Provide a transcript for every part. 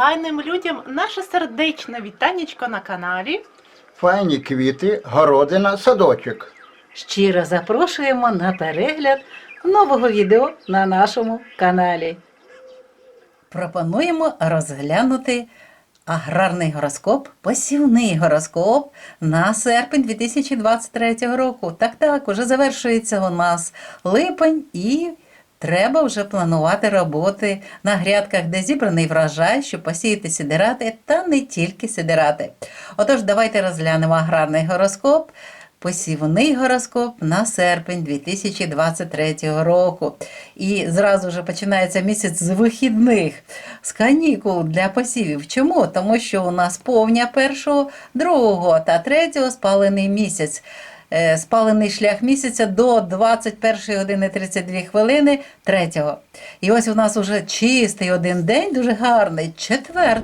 файним людям наше сердечне вітанечко на каналі. Файні квіти, городина, садочок. Щиро запрошуємо на перегляд нового відео на нашому каналі. Пропонуємо розглянути аграрний гороскоп, посівний гороскоп на серпень 2023 року. Так, так, уже завершується у нас липень і треба вже планувати роботи на грядках, де зібраний врожай, щоб посіяти сидирати та не тільки сидирати. Отож, давайте розглянемо аграрний гороскоп. Посівний гороскоп на серпень 2023 року. І зразу ж починається місяць з вихідних, з канікул для посівів. Чому? Тому що у нас повня першого, другого та третього спалений місяць. Е, Спалений шлях місяця до 21 години 32 хвилини 3. І ось у нас уже чистий один день, дуже гарний, 4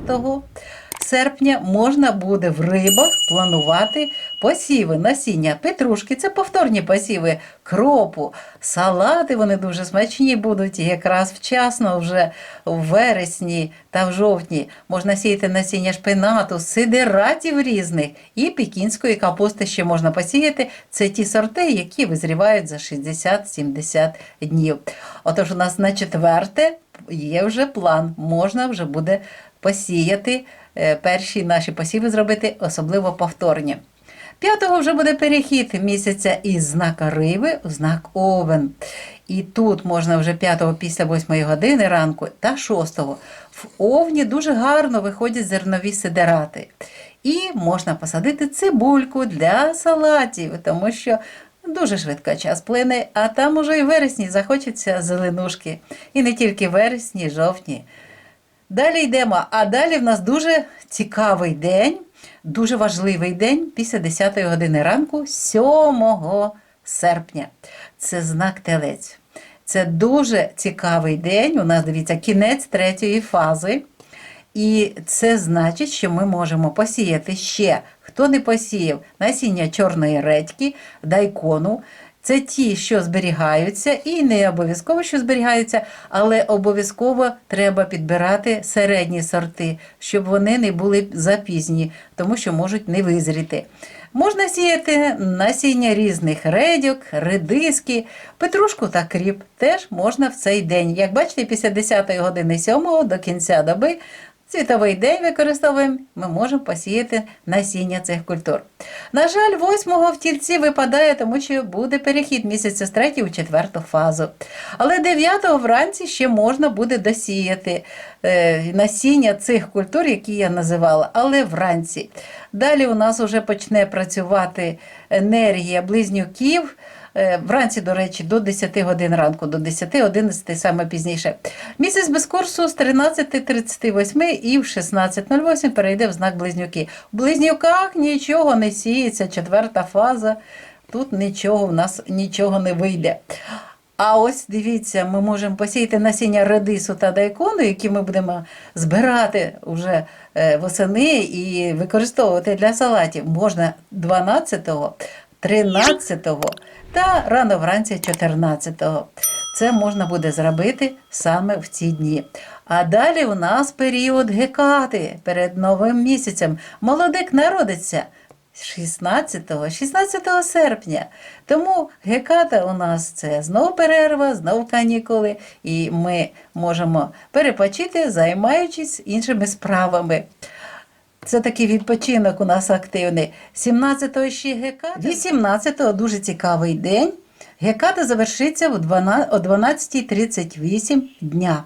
серпня можна буде в рибах планувати посіви, насіння, петрушки, це повторні посіви, кропу, салати вони дуже смачні будуть якраз вчасно вже в вересні та в жовтні можна сіяти насіння шпинату, сидератів різних і пекінської капусти ще можна посіяти. Це ті сорти, які визрівають за 60-70 днів. Отож, у нас на четверте є вже план, можна вже буде посіяти е, перші наші посіви зробити, особливо повторні. П'ятого вже буде перехід місяця із знака риби у знак овен. І тут можна вже 5-го після 8 години ранку та 6-го. В овні дуже гарно виходять зернові сидерати. І можна посадити цибульку для салатів, тому що дуже швидко час плине, а там уже і вересні захочеться зеленушки. І не тільки вересні, жовтні. Далі йдемо. А далі в нас дуже цікавий день, дуже важливий день після 10 години ранку, 7 серпня. Це знак телець. Це дуже цікавий день. У нас дивіться кінець третьої фази. І це значить, що ми можемо посіяти ще, хто не посіяв, насіння чорної редьки, дайкону. Це ті, що зберігаються, і не обов'язково, що зберігаються, але обов'язково треба підбирати середні сорти, щоб вони не були запізні, тому що можуть не визріти. Можна сіяти насіння різних редьок, редиски, петрушку та кріп. Теж можна в цей день. Як бачите, після 10 години 7 до кінця доби Світовий день використовуємо, ми можемо посіяти насіння цих культур. На жаль, 8-го в тільці випадає, тому що буде перехід місяця з 3 у 4 фазу. Але 9-го вранці ще можна буде досіяти е, насіння цих культур, які я називала, але вранці. Далі у нас вже почне працювати енергія близнюків. Е, Вранці, до речі, до 10 годин ранку, до 10-11 саме пізніше. Місяць без курсу з 13.38 і в 16.08 перейде в знак близнюки. В близнюках нічого не сіється, четверта фаза. Тут нічого в нас нічого не вийде. А ось дивіться, ми можемо посіяти насіння редису та дайкону, які ми будемо збирати вже е, восени і використовувати для салатів. Можна 12-го, 13-го та рано вранці 14-го. Це можна буде зробити саме в ці дні. А далі у нас період гекати перед новим місяцем. Молодик народиться 16 16 серпня. Тому геката у нас це знов перерва, знов канікули, і ми можемо перепочити, займаючись іншими справами. Це такий відпочинок у нас активний. 17-го ще геката. 18-го дуже цікавий день. Геката завершиться о 12.38 дня.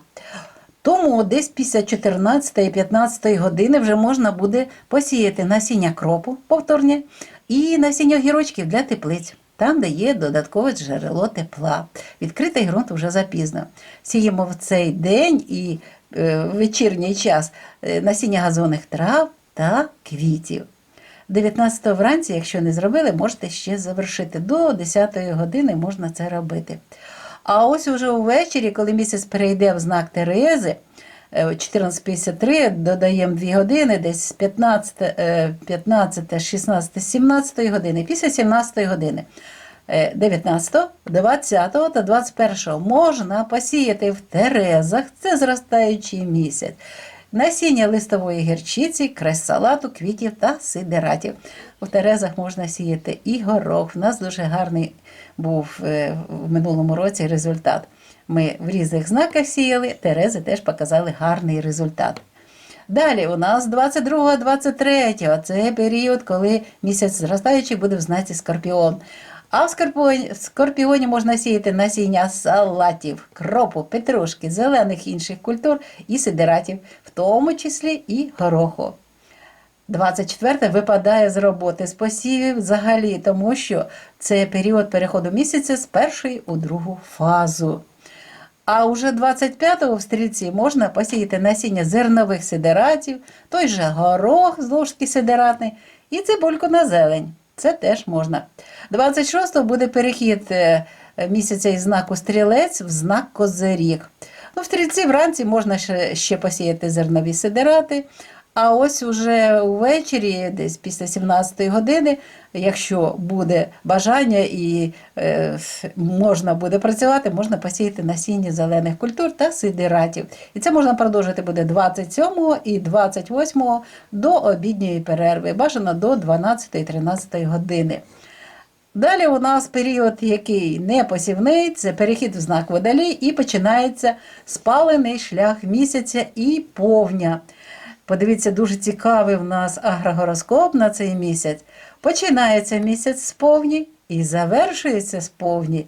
Тому десь після 14 і 15 години вже можна буде посіяти насіння кропу повторне і насіння огірочків для теплиць. Там, де є додаткове джерело тепла. Відкритий ґрунт вже запізно. Сіємо в цей день і е, в вечірній час е, насіння газонних трав та квітів. 19 вранці, якщо не зробили, можете ще завершити. До 10 години можна це робити. А ось уже увечері, коли місяць перейде в знак Терези, е, 14.53, додаємо 2 години, десь 15, е, 15 16, 17 години, після 17 години. е, 19, 20 та 21 можна посіяти в Терезах, це зростаючий місяць. Насіння листової гірчиці, крес салату, квітів та сидератів. У Терезах можна сіяти і горох. У нас дуже гарний був е, в минулому році результат. Ми в різних знаках сіяли, Терези теж показали гарний результат. Далі у нас 22-23, це період, коли місяць зростаючий буде в знаці Скорпіон. А в скорпіоні, можна сіяти насіння салатів, кропу, петрушки, зелених інших культур і сидератів, в тому числі і гороху. 24 випадає з роботи з посівів взагалі, тому що це період переходу місяця з першої у другу фазу. А уже 25-го в стрільці можна посіяти насіння зернових сидератів, той же горох з ложки сидератний і цибульку на зелень. Це теж можна. 26-го буде перехід е, місяця із знаку стрілець в знак козиріг. Ну, в стрільці вранці можна ще, посіяти зернові сидерати. А ось уже увечері, десь після 17 години, якщо буде бажання і е, можна буде працювати, можна посіяти насіння зелених культур та сидератів. І це можна продовжити буде 27 і 28 до обідньої перерви, бажано до 12-13 години. Далі у нас період, який не посівний, це перехід в знак водолій і починається спалений шлях місяця і повня. Подивіться, дуже цікавий в нас агрогороскоп на цей місяць. Починається місяць з повні і завершується з повні.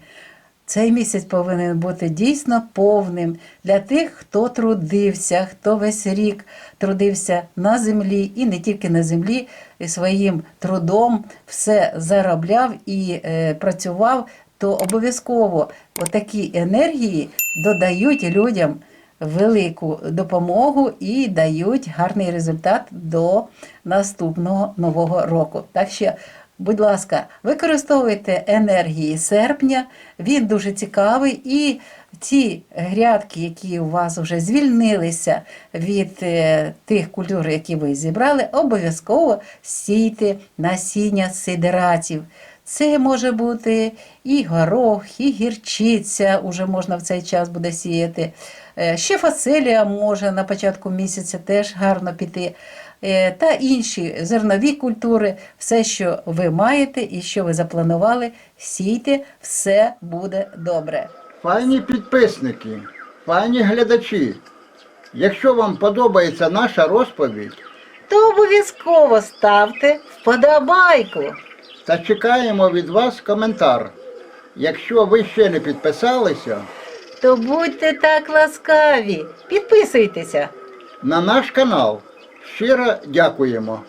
Цей місяць повинен бути дійсно повним для тих, хто трудився, хто весь рік трудився на землі і не тільки на землі, і своїм трудом все заробляв і е, працював, то обов'язково отакі енергії додають людям велику допомогу і дають гарний результат до наступного нового року. Так що, будь ласка, використовуйте енергії серпня, він дуже цікавий і. Ті грядки, які у вас вже звільнилися від е, тих культур, які ви зібрали, обов'язково сійте насіння сидератів. Це може бути і горох, і гірчиця, уже можна в цей час буде сіяти. Е, Ще фацелія може на початку місяця теж гарно піти. Е, Та інші зернові культури, все, що ви маєте і що ви запланували, сійте, все буде добре. Файні підписники, файні глядачі. Якщо вам подобається наша розповідь, То обов'язково ставте вподобайку. Та чекаємо від вас коментар. Якщо ви ще не підписалися, То будьте так ласкаві, підписуйтеся. на наш канал щиро дякуємо.